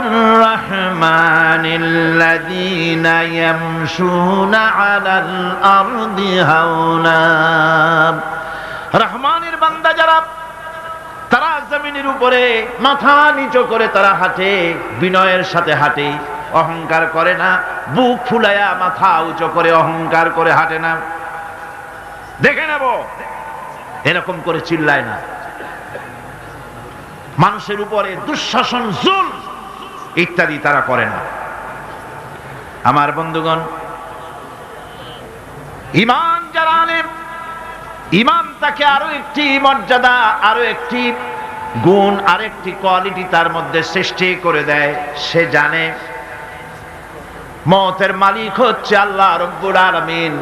الرحمن الذين يمشون على الأرض هونا রহমানের বান্দা যারা তারা জমিনের উপরে মাথা নিচু করে তারা হাঁটে বিনয়ের সাথে হাঁটে অহংকার করে না বুক ফুলায়া মাথা উঁচু করে অহংকার করে হাঁটে না দেখে নেব এরকম করে চিল্লায় না মানুষের উপরে দুঃশাসন জুল ইত্যাদি তারা করে না। আমার বন্ধুগণ, ইমান যারা আলেম ইমান তাকে আরও একটি মর্যাদা, আরও একটি গুণ, আরেকটি কোয়ালিটি তার মধ্যে সৃষ্টি করে দেয়। সে জানে, মতের মালিক হচ্ছে আল্লাহ রব্বুল আলামিন।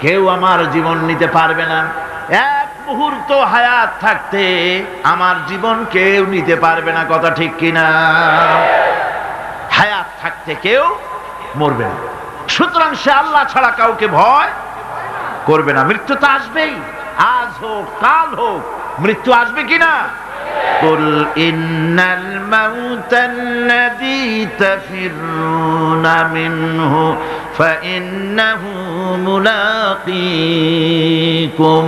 কেউ আমার জীবন নিতে পারবে না। এক মুহূর্ত হায়াত থাকতে আমার জীবন কেউ নিতে পারবে না। কথা ঠিক কিনা? হায়াত থাকতে কেউ মরবে না সুতরাং সে আল্লাহ ছাড়া কাউকে ভয় করবে না মৃত্যু তো আসবেই আজ হোক কাল হোক মৃত্যু আসবে কিনা قل إن الموت الذي تفرون منه فإنه ملاقيكم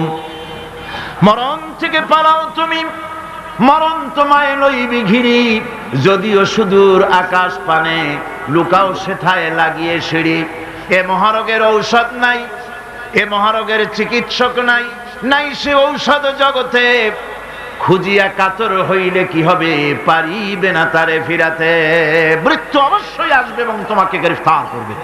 মরণ থেকে পালাও তুমি মরণ তোমায় লইবি ঘিরি, যদিও সুদূর আকাশ পানে, লুকাও সেথায় লাগিয়ে সিঁড়ি। এ মহারোগের ঔষধ নাই, এ মহারোগের চিকিৎসক নাই নাই সে ঔষধ জগতে। খুঁজিয়া কাতর হইলে কি হবে, পারিবে না তারে ফিরাতে। মৃত্যু অবশ্যই আসবে এবং তোমাকে গ্রেফতার করবে।